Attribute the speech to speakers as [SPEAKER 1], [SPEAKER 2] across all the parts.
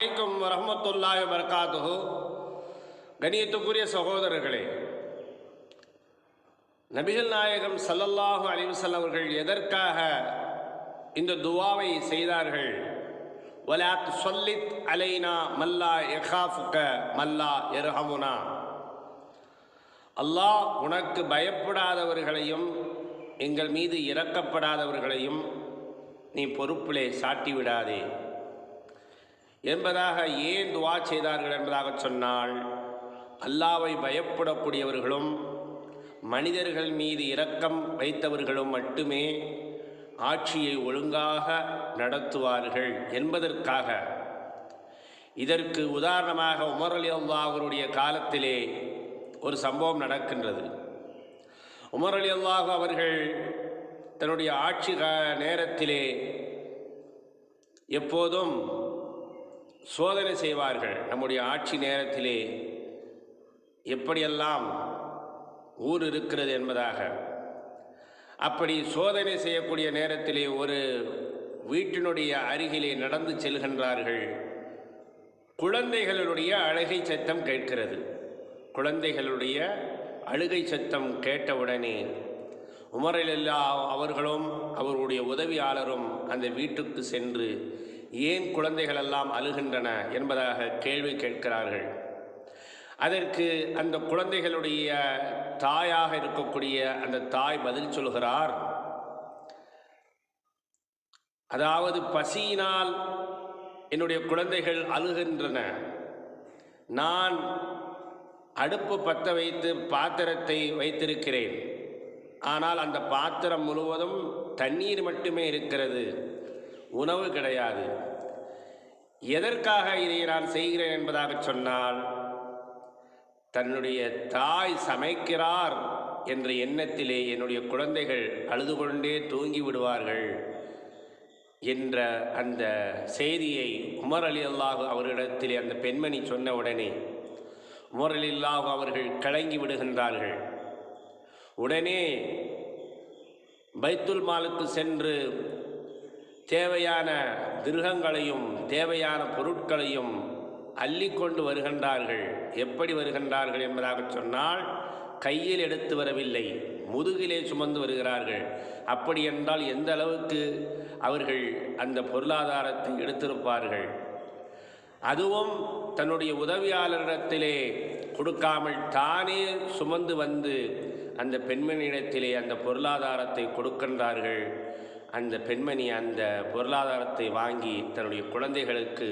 [SPEAKER 1] அலைக்கும் வரஹமத்துல்லாஹி வரகாத்துஹு கணியத்துக்குரிய சகோதரர்களே நபிகள் நாயகம் சல்லல்லாஹு அலிவசல் அவர்கள் எதற்காக இந்த துவாவை செய்தார்கள்? வலாத் சொல்லித் அலைனா மல்லா எஹாஃபுக்க மல்லா எர்ஹமுனா. அல்லாஹ் உனக்கு பயப்படாதவர்களையும் எங்கள் மீது இறக்கப்படாதவர்களையும் நீ பொறுப்பிலே சாட்டி விடாதே என்பதாக ஏன் துவா செய்தார்கள் என்பதாக சொன்னால் அல்லாவை பயப்படக்கூடியவர்களும் மனிதர்கள் மீது இரக்கம் வைத்தவர்களும் மட்டுமே ஆட்சியை ஒழுங்காக நடத்துவார்கள் என்பதற்காக. இதற்கு உதாரணமாக உமர் அலி அல்லா அவருடைய காலத்திலே ஒரு சம்பவம் நடக்கின்றது. உமர் அலி அல்லாஹ் அவர்கள் தன்னுடைய ஆட்சி நேரத்திலே எப்போதும் சோதனை செய்வார்கள். நம்முடைய ஆட்சி நேரத்திலே எப்படியெல்லாம் ஊர் இருக்கிறது என்பதாக. அப்படி சோதனை செய்யக்கூடிய நேரத்திலே ஒரு வீட்டினுடைய அருகிலே நடந்து செல்கின்றார்கள். குழந்தைகளுடைய அழகை சத்தம் கேட்கிறது. குழந்தைகளுடைய அழுகை சத்தம் கேட்டவுடனே உமரில்லா அவர்களும் அவருடைய உதவியாளரும் அந்த வீட்டுக்கு சென்று ஏன் குழந்தைகள் எல்லாம் அழுகின்றன என்பதாக கேள்வி கேட்கிறார்கள். அதற்கு அந்த குழந்தைகளுடைய தாயாக இருக்கக்கூடிய அந்த தாய் பதில் சொல்கிறார். அதாவது பசியினால் என்னுடைய குழந்தைகள் அழுகின்றன. நான் அடுப்பு பற்ற வைத்து பாத்திரத்தை வைத்திருக்கிறேன். ஆனால் அந்த பாத்திரம் முழுவதும் தண்ணீர் மட்டுமே இருக்கிறது. உணவு கிடையாது. எதற்காக இதை நான் செய்கிறேன் என்பதாக சொன்னால் தன்னுடைய தாய் சமைக்கிறார் என்ற எண்ணத்திலே என்னுடைய குழந்தைகள் அழுது கொண்டே தூங்கி விடுவார்கள் என்ற அந்த செய்தியை உமர் அலி அல்லாஹு அவரிடத்திலே அந்த பெண்மணி சொன்ன உடனே உமர் அலி அல்லாஹு அவர்கள் கலங்கி விடுகின்றார்கள். உடனே பைத்துல் மாலுக்கு சென்று தேவையான திருகங்களையும் தேவையான பொருட்களையும் அள்ளிக்கொண்டு வருகின்றார்கள். எப்படி வருகின்றார்கள் என்பதாக சொன்னால் கையில் எடுத்து வரவில்லை முதுகிலே சுமந்து வருகிறார்கள். அப்படி என்றால் எந்த அளவுக்கு அவர்கள் அந்த பொருளாதாரத்தை எடுத்திருப்பார்கள்? அதுவும் தன்னுடைய உதவியாளரிடத்திலே கொடுக்காமல் தானே சுமந்து வந்து அந்த பெண்மணியிடத்திலே அந்த பொருளாதாரத்தை கொடுக்கின்றார்கள். அந்த பெண்மணி அந்த பொருளாதாரத்தை வாங்கி தன்னுடைய குழந்தைகளுக்கு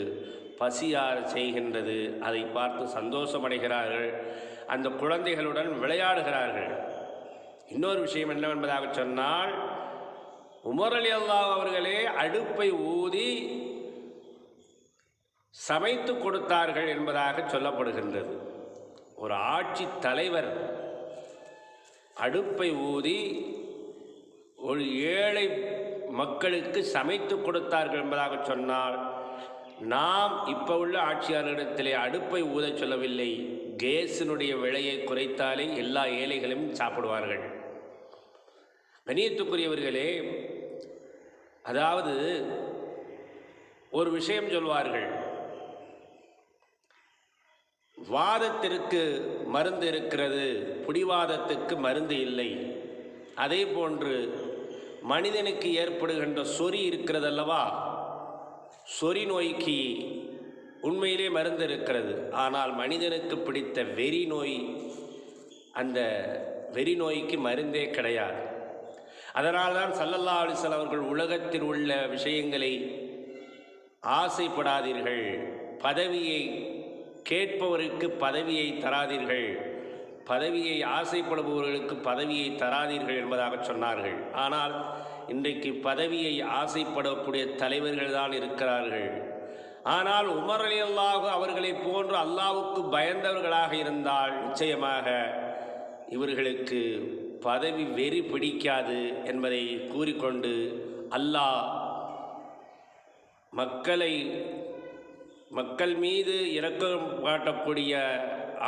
[SPEAKER 1] பசியார செய்கின்றது. அதை பார்த்து சந்தோஷமடைகிறார்கள். அந்த குழந்தைகளுடன் விளையாடுகிறார்கள். இன்னொரு விஷயம் என்னவென்பதாக சொன்னால் உமர் அலி அல்லா அவர்களே அடுப்பை ஊதி சமைத்து கொடுத்தார்கள் என்பதாக சொல்லப்படுகின்றது. ஒரு ஆட்சி தலைவர் அடுப்பை ஊதி ஒரு ஏழை மக்களுக்கு சமைத்து கொடுத்தார்கள் என்பதாக சொன்னால் நாம் இப்போ உள்ள ஆட்சியாளரிடத்திலே அடுப்பை ஊதச் சொல்லவில்லை. கேஸினுடைய விலையை குறைத்தாலே எல்லா ஏழைகளும் சாப்பிடுவார்கள். கணியத்துக்குரியவர்களே அதாவது ஒரு விஷயம் சொல்வார்கள். வாதத்திற்கு மருந்து இருக்கிறது புடிவாதத்துக்கு மருந்து இல்லை. அதே போன்று மனிதனுக்கு ஏற்படுகின்ற சொறி இருக்கிறதல்லவா? சொறி நோய்க்கு உண்மையிலே மருந்து இருக்கிறது. ஆனால் மனிதனுக்கு பிடித்த வெறி நோய் அந்த வெறி நோய்க்கு மருந்தே கிடையாது. அதனால்தான் சல்லல்லா அலிசல் அவர்கள் உலகத்தில் உள்ள விஷயங்களை ஆசைப்படாதீர்கள். பதவியை கேட்பவருக்கு பதவியை தராதீர்கள். பதவியை ஆசைப்படுபவர்களுக்கு பதவியை தராதீர்கள் என்பதாக சொன்னார்கள். ஆனால் இன்றைக்கு பதவியை ஆசைப்படக்கூடிய தலைவர்கள் தான் இருக்கிறார்கள். ஆனால் உமர் அலி அல்லாஹு அவர்களைப் போன்று அல்லாவுக்கு பயந்தவர்களாக இருந்தால் நிச்சயமாக இவர்களுக்கு பதவி வெறி பிடிக்காது என்பதை கூறிக்கொண்டு அல்லாஹ் மக்களை மக்கள் மீது இரக்கம் காட்டக்கூடிய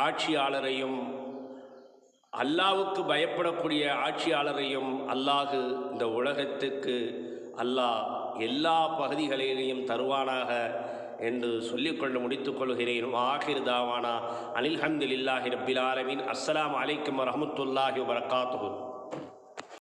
[SPEAKER 1] ஆட்சியாளரையும் அல்லாவுக்கு பயப்படக்கூடிய ஆட்சியாளரையும் அல்லாஹு இந்த உலகத்துக்கு அல்லாஹ் எல்லா பகுதிகளிலேயும் தருவானாக என்று சொல்லிக்கொண்டு முடித்துக் கொள்கிறேன். ஆஹிர் தாவானா. அனில்ஹம்துலில்லாஹி ரப்பில் ஆலமீன். அஸ்லாம் அலைக்கும் வரமத்துல்லாஹி வரகாத்து